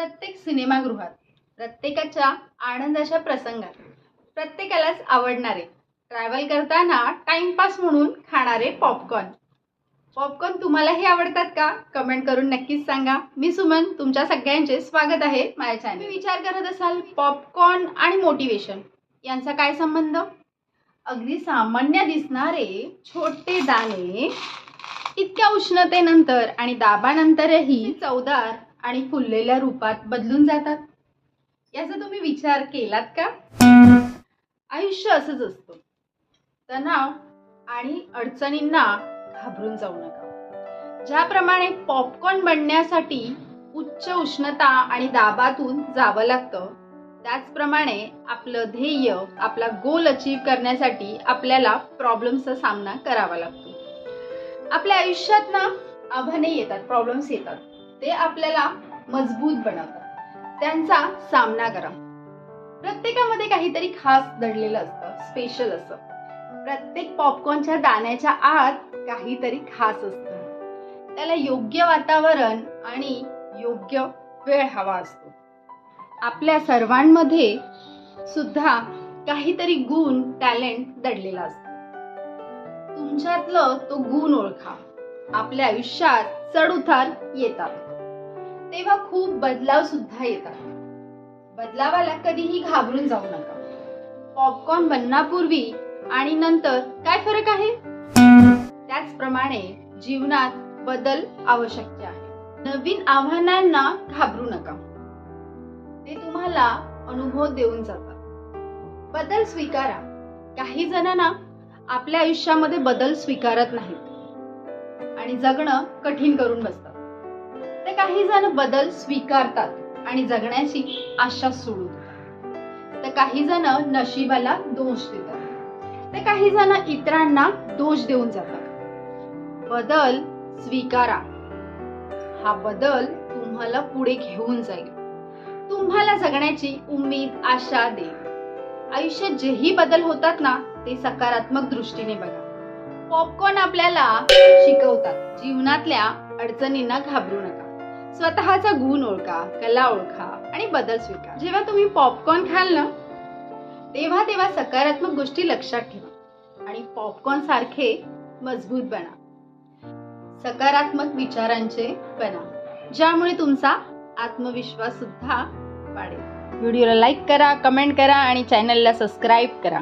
प्रत्येक सिनेमागृहात प्रत्येकाच्या आनंदाच्या प्रसंगात प्रत्येकालाच आवडणारे ट्रॅव्हल करताना टाइमपास म्हणून खाणारे पॉपकॉर्न पॉपकॉर्न तुम्हालाही आवडतात का? कमेंट करून नक्कीच सांगा. मी सुमन तुमच्या सगळ्यांचे स्वागत आहे माझ्या चॅनल विचार करत असाल पॉपकॉर्न आणि मोटिवेशन यांचा काय संबंध? अगदी सामान्य दिसणारे छोटे दाणे इतक्या उष्णतेनंतर आणि दाबानंतरही चवदार आणि फुललेल्या रूपात बदलून जातात? याचा तुम्ही विचार केलात का? आयुष्य असंच असतं. तणाव आणि अडचणींना घाबरून जाऊ नका. ज्याप्रमाणे पॉपकॉर्न बनण्यासाठी उच्च उष्णता आणि दाबातून जावं लागतं त्याचप्रमाणे आपलं ध्येय आपला गोल अचीव करण्यासाठी आपल्याला प्रॉब्लेम्सचा सामना करावा लागतो. आपल्या आयुष्यात ना आव्हाने येतात प्रॉब्लेम्स येतात. ते आपल्याला मजबूत बनवतात. त्यांचा सामना करा. प्रत्येकामध्ये काहीतरी खास दडलेलं असतं स्पेशल असतं. प्रत्येक पॉपकॉर्नच्या दाण्याच्या आत काहीतरी खास असतं. त्याला योग्य वातावरण आणि योग्य वेळ हवा असतो. आपल्या सर्वांमध्ये सुद्धा काहीतरी गुण टॅलेंट दडलेला असतो. तुमच्यातलं तो गुण ओळखा. आपल्या आयुष्यात चढ उतार येतात. तेव्हा खूप बदलाव सुद्धा येतात. बदलावाला कधीही घाबरून जाऊ नका. पॉपकॉर्न बनण्यापूर्वी आणि नंतर काय फरक आहे? त्याचप्रमाणे जीवनात बदल आवश्यक आहे. नवीन आव्हानांना घाबरू नका. ते तुम्हाला अनुभव देऊन जातात. बदल स्वीकारा. काही जणांना आपल्या आयुष्यामध्ये बदल स्वीकारत नाहीत. आणि जगणं कठीण करून बसतात. ते काही जण बदल स्वीकारतात आणि जगण्याची आशा सोडून तर काही जण नशिबाला दोष देतात. ते काही जण इतरांना दोष देऊन जातात. बदल स्वीकारा. हा बदल तुम्हाला पुढे घेऊन जाईल. तुम्हाला जगण्याची उमेद आशा देईल आयुष्यात जेही बदल होतात ना ते सकारात्मक दृष्टीने बघा. पॉपकॉर्न आपल्याला शिकवतात. जीवनातल्या अडचणींना घाबरू नका. स्वतःचा गुण ओळखा कला ओळखा आणि बदल स्वीकार. जेव्हा तुम्ही पॉपकॉर्न खाल ना तेव्हा तेव्हा सकारात्मक गोष्टी लक्षात ठेवा आणि पॉपकॉर्न सारखे मजबूत बना. सकारात्मक विचारांचे बना ज्यामुळे तुमचा आत्मविश्वास सुद्धा वाढेल. व्हिडिओला लाईक करा कमेंट करा आणि चॅनलला सबस्क्राईब करा.